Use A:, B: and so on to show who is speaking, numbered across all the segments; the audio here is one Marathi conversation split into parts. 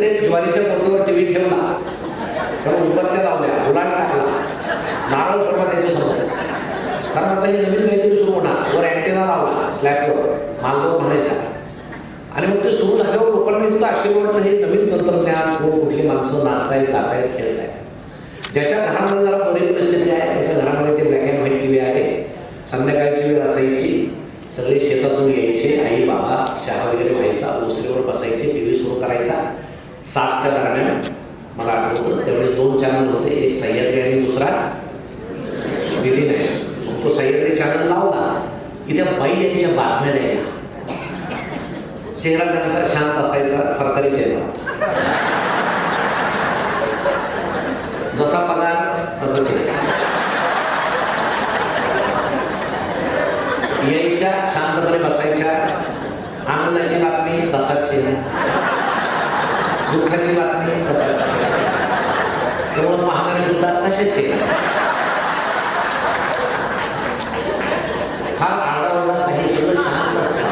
A: ते ज्वारीच्या पोतीवर टीव्ही ठेवला. त्याला उपत्या लावल्या गुलाल टाकला. नारळ पडला त्याच्यासमोर कारण आता हे नवीन काहीतरी सुरू होणार. वर अँटेना लावला स्लॅबवर मालवर म्हणायचा आणि मग ते सुरू झाल्यावर लोकांना इतकं आश्चर्य वाटलं हे नवीन तंत्रज्ञान कोण कुठली माणसं नाचतायत गातायत खेळतायत. ज्याच्या घरामध्ये जरा बरी परिस्थिती आहे त्याच्या घरामध्ये ते black and white T V आहे. संध्याकाळची वेळ असायची. सगळे शेतातून यायचे आई बाबा चहा वगैरे व्हायचा ओसरीवर बसायचे टी व्ही सुरू करायचा. सातच्या दरम्यान मला आठवतं. त्यावेळी दोन चॅनल होते. एक सह्याद्री आणि दुसरा डीडी नॅशनल तो सह्याद्री चॅनल लावला. की त्या बाई यांच्या बातम्या द्यायला. चेहरा त्यांचा शांत असायचा. सरकारी चेहरा. जसा पगार तसा चेहरा. यायच्या शांतपणे बसायच्या. आनंदाची बातमी तसाच चेहरा. दुःखाची बातमी तसाच चेहरा एवढं सुद्धा तसेच चेहरा फार आरडाओरडा काही सगळं शांत असतं.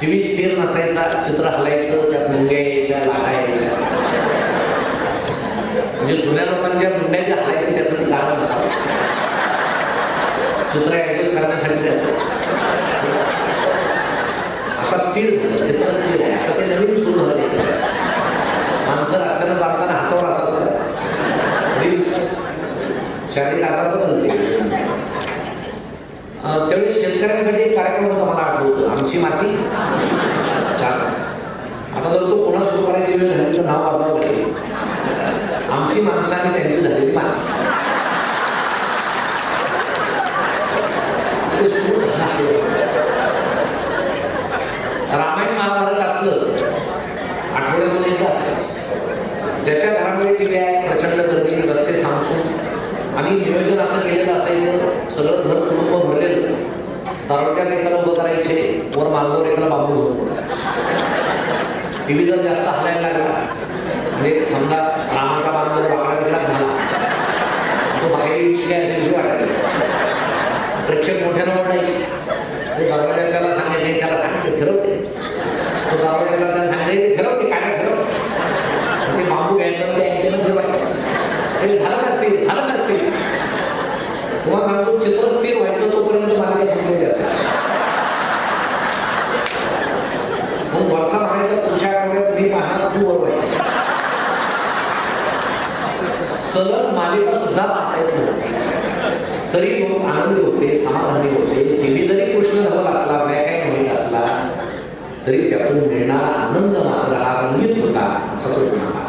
A: टी व्ही स्थिर नसायचा चित्र हलायचं त्या मुंग्या यायच्या लाटा यायच्या म्हणजे जुन्या लोकांच्या मुंड्या ज्या हलायच्या त्याचं ते कारण असावं चित्र ऍडजस्ट करण्यासाठी ते असायचं आता स्थिर झालं चित्र स्थिर आहे आता ते नवीन सुरू झाले माणसं रस्त्यानं चालताना हातावर असं असं रील्स बदलते आजार त्यावेळी शेतकऱ्यांसाठी एक कार्यक्रम होता मला आठवतो. आमची माती. चार. आता जर तो पुन्हा सुरू करायची वेळ झाली तर नाव बदलावं लागेल. आमची माणसं आणि त्यांची झालेली माती. ते सुरू रामायण महाभारत असलं आठवड्यातून एकदा असायचं. ज्याच्या घरामध्ये टी व्ही आहे प्रचंड गर्दी रस्ते आणि नियोजन असं केलेलं असायचं सगळं घर कुटुंब भरलेलं. दरवाज्यात एकाला उभं करायचे वर मालवर एकाला बांबू घेऊन टीव्ही जर जास्त हलायला लागला म्हणजे समजा रामाचा बांध जर वाकडा तिकडा झाला तो बाहेर काय असेल वाटायला प्रेक्षक मोठ्यानं ओरडायचे ते दरवाजाच्याला सांगायचे त्याला सांगते फिरवते तो दरवाजाला त्याला सांगायचे ते फिरवते काय फिरव ते बांबू घ्यायचं आणि ते अँटेनं फिरवायचं हे झालं का स्थिर झालं का स्थिर तुम्हाला सांगतो चित्र स्थिर व्हायचं तोपर्यंत मालिका संपलेली असेल. मग वरचा मारायचा पुढच्या आठवड्यात मी पाहणार तू वर व्हायचं. सलग मालिका सुद्धा पाहता येत नव्हती. तरी लोक आनंदी होते समाधानी होते. टीव्ही जरी कृष्ण धवल असला ब्लॅक काय व्हाईट असला तरी त्यातून मिळणारा आनंद मात्र हा रंगीत होता असा रंग